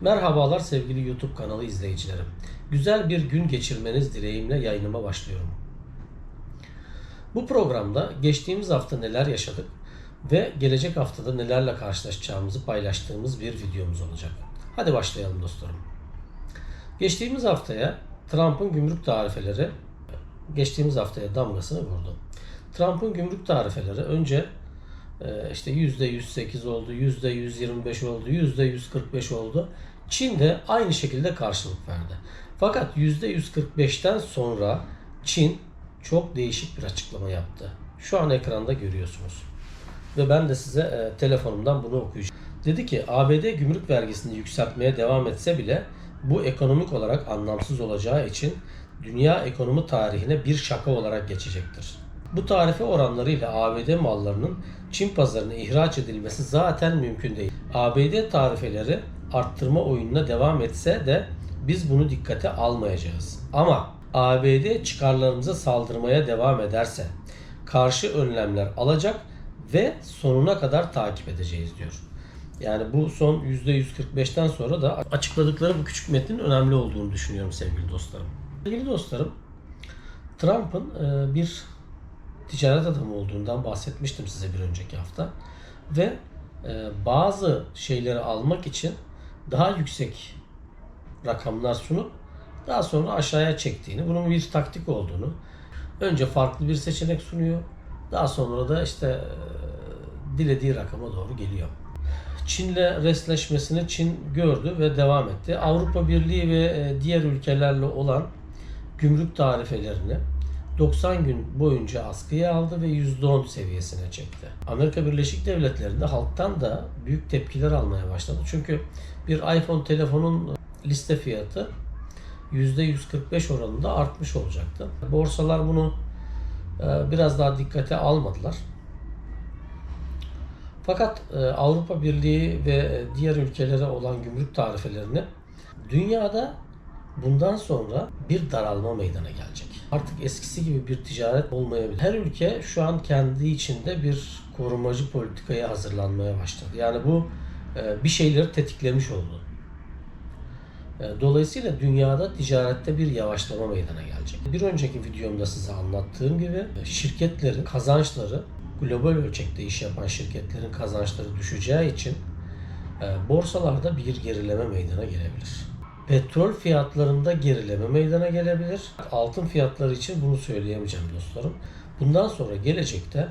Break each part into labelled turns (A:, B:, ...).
A: Merhabalar sevgili YouTube kanalı izleyicilerim. Güzel bir gün geçirmeniz dileğimle yayınıma başlıyorum. Bu programda geçtiğimiz hafta neler yaşadık ve gelecek haftada nelerle karşılaşacağımızı paylaştığımız bir videomuz olacak. Hadi başlayalım dostlarım. Geçtiğimiz haftaya Trump'ın gümrük tarifeleri geçtiğimiz haftaya damgasını vurdu. Trump'ın gümrük tarifeleri önce işte %108 oldu, %125 oldu, %145 oldu. Çin de aynı şekilde karşılık verdi. Fakat %145'ten sonra Çin çok değişik bir açıklama yaptı. Şu an ekranda görüyorsunuz. Ve ben de size e, telefonumdan bunu okuyacağım. Dedi ki ABD gümrük vergisini yükseltmeye devam etse bile bu ekonomik olarak anlamsız olacağı için dünya ekonomi tarihine bir şaka olarak geçecektir. Bu tarife oranlarıyla ABD mallarının Çin pazarına ihraç edilmesi zaten mümkün değil. ABD tarifeleri arttırma oyununa devam etse de biz bunu dikkate almayacağız. Ama ABD çıkarlarımıza saldırmaya devam ederse karşı önlemler alacak ve sonuna kadar takip edeceğiz diyor. Yani bu son %145'ten sonra da açıkladıkları bu küçük metnin önemli olduğunu düşünüyorum sevgili dostlarım. Sevgili dostlarım, Trump'ın e, bir ticaret adamı olduğundan bahsetmiştim size bir önceki hafta. Ve e, bazı şeyleri almak için daha yüksek rakamlar sunup daha sonra aşağıya çektiğini, bunun bir taktik olduğunu, önce farklı bir seçenek sunuyor, daha sonra da işte e, dilediği rakama doğru geliyor. Çin'le resleşmesini Çin gördü ve devam etti. Avrupa Birliği ve e, diğer ülkelerle olan gümrük tarifelerini 90 gün boyunca askıya aldı ve %10 seviyesine çekti. Amerika Birleşik Devletleri'nde halktan da büyük tepkiler almaya başladı. Çünkü bir iPhone telefonun liste fiyatı %145 oranında artmış olacaktı. Borsalar bunu e, biraz daha dikkate almadılar. Fakat e, Avrupa Birliği ve diğer ülkelere olan gümrük tarifelerini dünyada bundan sonra bir daralma meydana gelecek. Artık eskisi gibi bir ticaret olmayabilir. Her ülke şu an kendi içinde bir korumacı politikaya hazırlanmaya başladı. Yani bu e, bir şeyleri tetiklemiş oldu. E, Dolayısıyla dünyada ticarette bir yavaşlama meydana gelecek. Bir önceki videomda size anlattığım gibi e, şirketlerin kazançları global ölçekte iş yapan şirketlerin kazançları düşeceği için borsalarda bir gerileme meydana gelebilir. Petrol fiyatlarında gerileme meydana gelebilir. Altın fiyatları için bunu söyleyemeyeceğim dostlarım. Bundan sonra gelecekte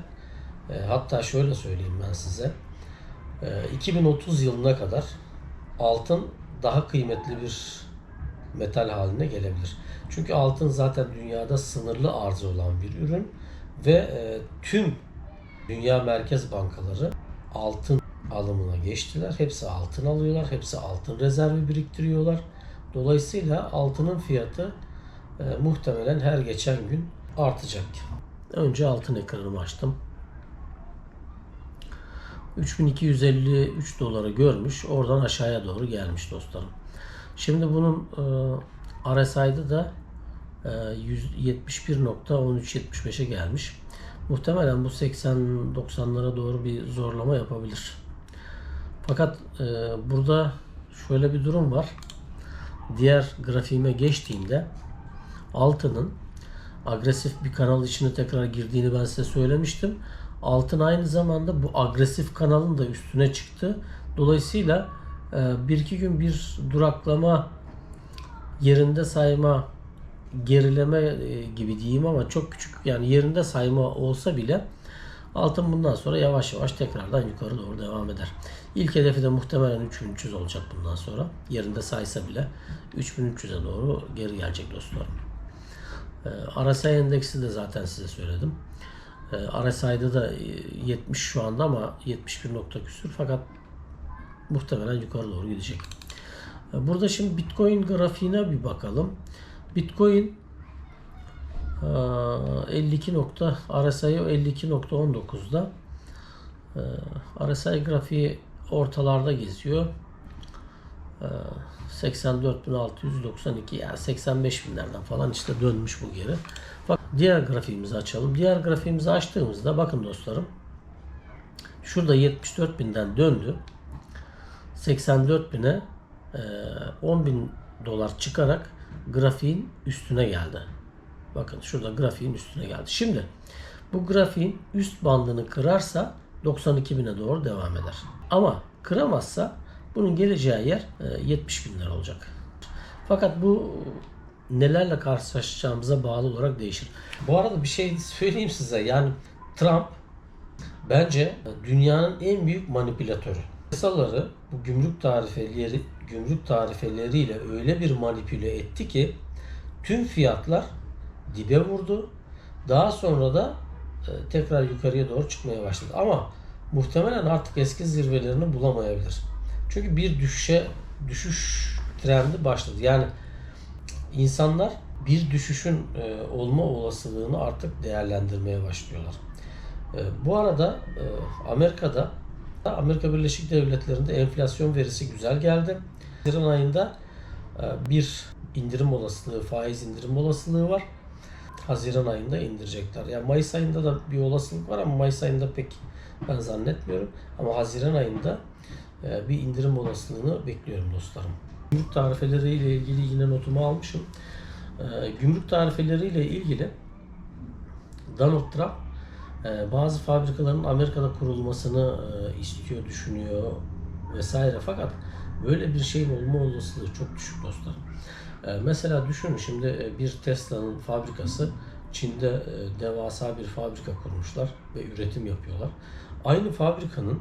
A: e, hatta şöyle söyleyeyim ben size. E, 2030 yılına kadar altın daha kıymetli bir metal haline gelebilir. Çünkü altın zaten dünyada sınırlı arzı olan bir ürün ve e, tüm dünya merkez bankaları altın alımına geçtiler. Hepsi altın alıyorlar. Hepsi altın rezervi biriktiriyorlar. Dolayısıyla altının fiyatı e, muhtemelen her geçen gün artacak. Önce altın ekranımı açtım. 3253 doları görmüş. Oradan aşağıya doğru gelmiş dostlarım. Şimdi bunun e, RSI'de da e, 171.1375'e gelmiş. Muhtemelen bu 80-90'lara doğru bir zorlama yapabilir. Fakat e, burada şöyle bir durum var diğer grafiğime geçtiğimde altının agresif bir kanal içine tekrar girdiğini ben size söylemiştim. Altın aynı zamanda bu agresif kanalın da üstüne çıktı. Dolayısıyla e, bir iki gün bir duraklama yerinde sayma gerileme e, gibi diyeyim ama çok küçük yani yerinde sayma olsa bile Altın bundan sonra yavaş yavaş tekrardan yukarı doğru devam eder. İlk hedefi de muhtemelen 3300 olacak bundan sonra. Yerinde saysa bile 3300'e doğru geri gelecek dostlarım. Ee, RSI endeksi de zaten size söyledim. Ee, RSI'de de 70 şu anda ama 71 nokta küsür fakat muhtemelen yukarı doğru gidecek. Ee, burada şimdi Bitcoin grafiğine bir bakalım. Bitcoin 52 nokta RSI 52.19'da RSI grafiği ortalarda geziyor. 84.692 yani 85 binlerden falan işte dönmüş bu geri. Bak diğer grafiğimizi açalım. Diğer grafiğimizi açtığımızda bakın dostlarım. Şurada 74 binden döndü. 84 bine 10 bin dolar çıkarak grafiğin üstüne geldi. Bakın şurada grafiğin üstüne geldi. Şimdi bu grafiğin üst bandını kırarsa 92 bine doğru devam eder. Ama kıramazsa bunun geleceği yer e, 70 bin lira olacak. Fakat bu nelerle karşılaşacağımıza bağlı olarak değişir. Bu arada bir şey söyleyeyim size. Yani Trump bence dünyanın en büyük manipülatörü. Yasaları bu gümrük tarifeleri gümrük tarifeleriyle öyle bir manipüle etti ki tüm fiyatlar dibe vurdu. Daha sonra da e, tekrar yukarıya doğru çıkmaya başladı. Ama muhtemelen artık eski zirvelerini bulamayabilir. Çünkü bir düşüşe düşüş trendi başladı. Yani insanlar bir düşüşün e, olma olasılığını artık değerlendirmeye başlıyorlar. E, bu arada Amerika'da Amerika Birleşik Devletleri'nde enflasyon verisi güzel geldi. Haziran ayında bir indirim olasılığı, faiz indirim olasılığı var. Haziran ayında indirecekler. Yani Mayıs ayında da bir olasılık var ama Mayıs ayında pek ben zannetmiyorum. Ama Haziran ayında e, bir indirim olasılığını bekliyorum dostlarım. Gümrük tarifeleri ile ilgili yine notumu almışım. E, Gümrük tarifeleri ile ilgili Donald Trump e, bazı fabrikaların Amerika'da kurulmasını istiyor, düşünüyor vesaire. Fakat böyle bir şeyin olma olasılığı çok düşük dostlarım. E, Mesela düşünün şimdi e, bir Tesla'nın fabrikası Çin'de e, devasa bir fabrika kurmuşlar ve üretim yapıyorlar. Aynı fabrikanın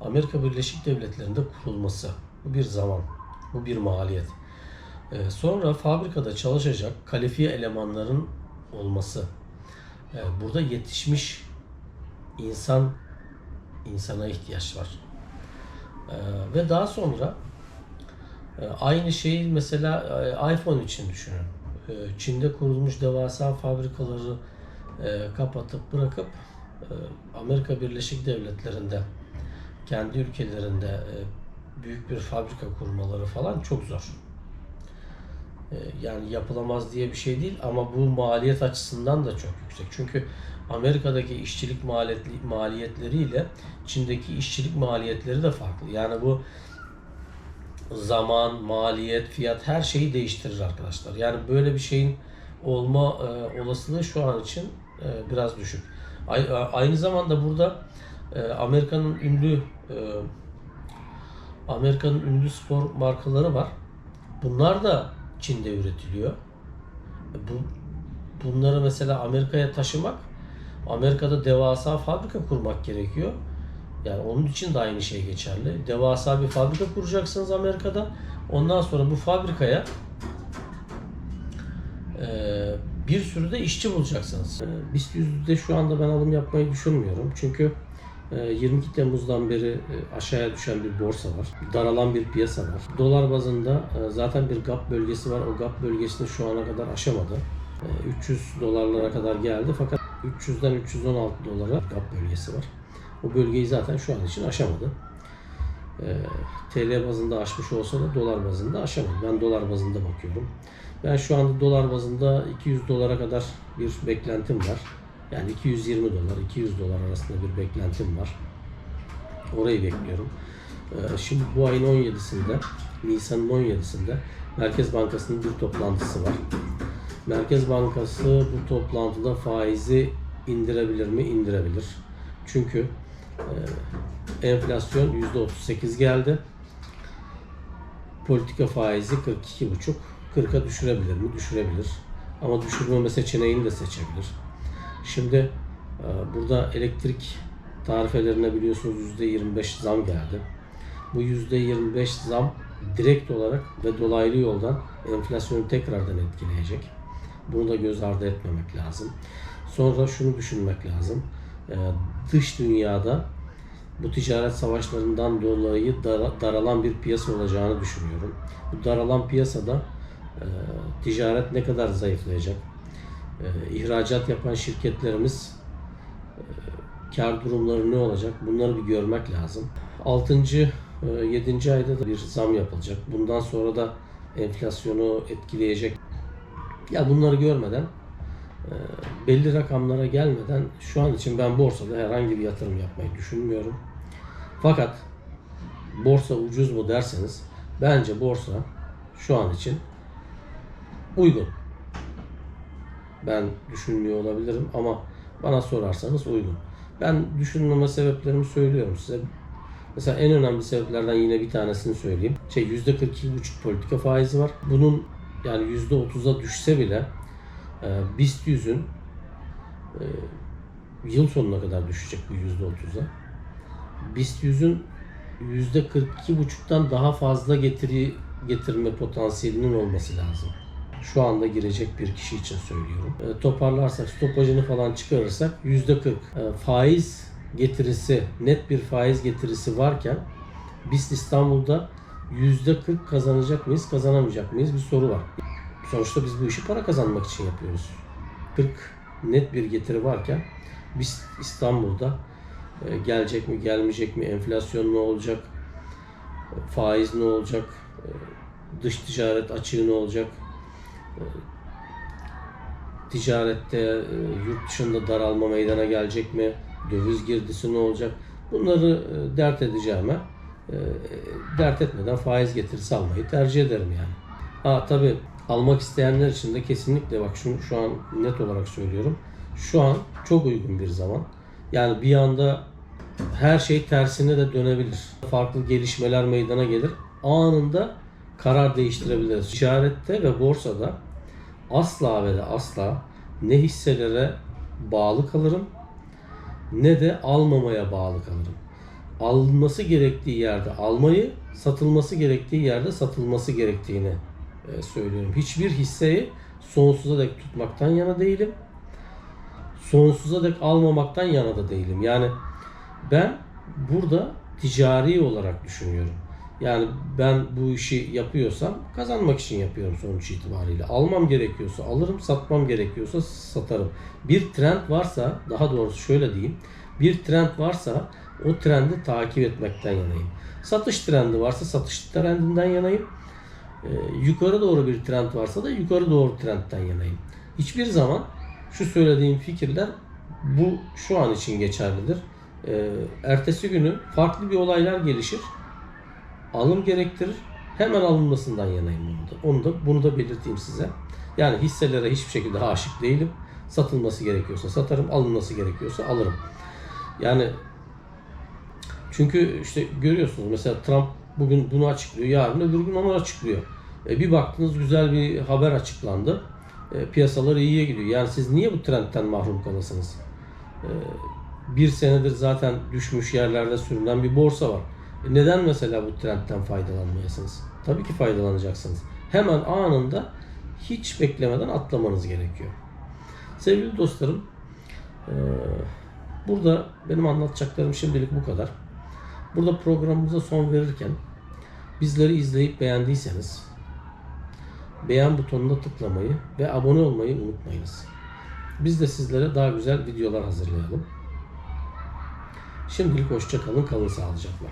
A: Amerika Birleşik Devletleri'nde kurulması bu bir zaman, bu bir maliyet. E, Sonra fabrikada çalışacak kalifiye elemanların olması. E, Burada yetişmiş insan insana ihtiyaç var. Ve daha sonra Aynı şeyi mesela e, iPhone için düşünün. E, Çin'de kurulmuş devasa fabrikaları e, kapatıp bırakıp e, Amerika Birleşik Devletleri'nde kendi ülkelerinde büyük bir fabrika kurmaları falan çok zor. E, Yani yapılamaz diye bir şey değil ama bu maliyet açısından da çok yüksek. Çünkü Amerika'daki işçilik maliyetli, maliyetleriyle Çin'deki işçilik maliyetleri de farklı. Yani bu zaman, maliyet, fiyat her şeyi değiştirir arkadaşlar. Yani böyle bir şeyin olma e, olasılığı şu an için e, biraz düşük. Aynı zamanda burada e, Amerika'nın ünlü e, Amerika'nın ünlü spor markaları var. Bunlar da Çin'de üretiliyor. Bu bunları mesela Amerika'ya taşımak Amerika'da devasa fabrika kurmak gerekiyor. Yani onun için de aynı şey geçerli. Devasa bir fabrika kuracaksınız Amerika'da. Ondan sonra bu fabrikaya eee, bir sürü de işçi bulacaksınız. Eee, BIST yüzde şu anda ben alım yapmayı düşünmüyorum. Çünkü eee, 22 Temmuz'dan beri eee, aşağıya düşen bir borsa var. Daralan bir piyasa var. Dolar bazında eee, zaten bir gap bölgesi var. O gap bölgesini şu ana kadar aşamadı. Eee, 300 dolarlara kadar geldi fakat 300'den 316 dolara gap bölgesi var. O bölgeyi zaten şu an için aşamadı. Ee, TL bazında aşmış olsa da dolar bazında aşamadı. Ben dolar bazında bakıyorum. Ben şu anda dolar bazında 200 dolara kadar bir beklentim var. Yani 220 dolar, 200 dolar arasında bir beklentim var. Orayı bekliyorum. Ee, şimdi bu ayın 17'sinde, Nisan'ın 17'sinde Merkez Bankası'nın bir toplantısı var. Merkez Bankası bu toplantıda faizi indirebilir mi? İndirebilir. Çünkü enflasyon %38 geldi. Politika faizi 42,5. 40'a düşürebilir mi? Düşürebilir. Ama düşürmeme seçeneğini de seçebilir. Şimdi e, burada elektrik tarifelerine biliyorsunuz %25 zam geldi. Bu %25 zam direkt olarak ve dolaylı yoldan enflasyonu tekrardan etkileyecek. Bunu da göz ardı etmemek lazım. Sonra şunu düşünmek lazım. Ee, dış dünyada bu ticaret savaşlarından dolayı dara- daralan bir piyasa olacağını düşünüyorum. Bu daralan piyasada e, ticaret ne kadar zayıflayacak? E, ihracat yapan şirketlerimiz e, kar durumları ne olacak? Bunları bir görmek lazım. 6. 7. ayda da bir zam yapılacak. Bundan sonra da enflasyonu etkileyecek. Ya bunları görmeden e, belli rakamlara gelmeden şu an için ben borsada herhangi bir yatırım yapmayı düşünmüyorum. Fakat borsa ucuz mu derseniz bence borsa şu an için uygun. Ben düşünmüyor olabilirim ama bana sorarsanız uygun. Ben düşünmeme sebeplerimi söylüyorum size. Mesela en önemli sebeplerden yine bir tanesini söyleyeyim. Şey %42,5 politika faizi var. Bunun yani %30'a düşse bile BIST 100'ün e, yıl sonuna kadar düşecek bu %30'a. BIST 100'ün %42,5'tan daha fazla getiri getirme potansiyelinin olması lazım. Şu anda girecek bir kişi için söylüyorum. E, toparlarsak, stopajını falan çıkarırsak %40 e, faiz getirisi, net bir faiz getirisi varken biz İstanbul'da %40 kazanacak mıyız, kazanamayacak mıyız bir soru var. Sonuçta biz bu işi para kazanmak için yapıyoruz. 40 net bir getiri varken biz İstanbul'da e, gelecek mi, gelmeyecek mi, enflasyon ne olacak, e, faiz ne olacak, e, dış ticaret açığı ne olacak, ticarette yurt dışında daralma meydana gelecek mi, döviz girdisi ne olacak, bunları dert edeceğime dert etmeden faiz getirisi almayı tercih ederim yani. Ha tabi almak isteyenler için de kesinlikle bak şunu şu an net olarak söylüyorum. Şu an çok uygun bir zaman. Yani bir anda her şey tersine de dönebilir. Farklı gelişmeler meydana gelir. Anında karar değiştirebiliriz. Ticarette ve borsada asla ve de asla ne hisselere bağlı kalırım ne de almamaya bağlı kalırım. Alınması gerektiği yerde almayı, satılması gerektiği yerde satılması gerektiğini e, söylüyorum. Hiçbir hisseyi sonsuza dek tutmaktan yana değilim. Sonsuza dek almamaktan yana da değilim. Yani ben burada ticari olarak düşünüyorum. Yani ben bu işi yapıyorsam kazanmak için yapıyorum sonuç itibariyle. Almam gerekiyorsa alırım, satmam gerekiyorsa satarım. Bir trend varsa, daha doğrusu şöyle diyeyim. Bir trend varsa o trendi takip etmekten yanayım. Satış trendi varsa satış trendinden yanayım. Ee, yukarı doğru bir trend varsa da yukarı doğru trendten yanayım. Hiçbir zaman şu söylediğim fikirler bu şu an için geçerlidir. Ee, ertesi günü farklı bir olaylar gelişir. Alım gerektirir. Hemen alınmasından yanayım bunu da. Onu da bunu da belirteyim size. Yani hisselere hiçbir şekilde aşık değilim. Satılması gerekiyorsa satarım, alınması gerekiyorsa alırım. Yani çünkü işte görüyorsunuz mesela Trump bugün bunu açıklıyor, yarın öbür gün onu açıklıyor. E, bir baktınız güzel bir haber açıklandı. E, piyasalar iyiye gidiyor. Yani siz niye bu trendten mahrum kalasınız? E, bir senedir zaten düşmüş yerlerde sürünen bir borsa var. Neden mesela bu trendten faydalanmayasınız? Tabii ki faydalanacaksınız. Hemen anında hiç beklemeden atlamanız gerekiyor. Sevgili dostlarım, burada benim anlatacaklarım şimdilik bu kadar. Burada programımıza son verirken bizleri izleyip beğendiyseniz beğen butonuna tıklamayı ve abone olmayı unutmayınız. Biz de sizlere daha güzel videolar hazırlayalım. Şimdilik hoşça kalın, kalın sağlıcakla.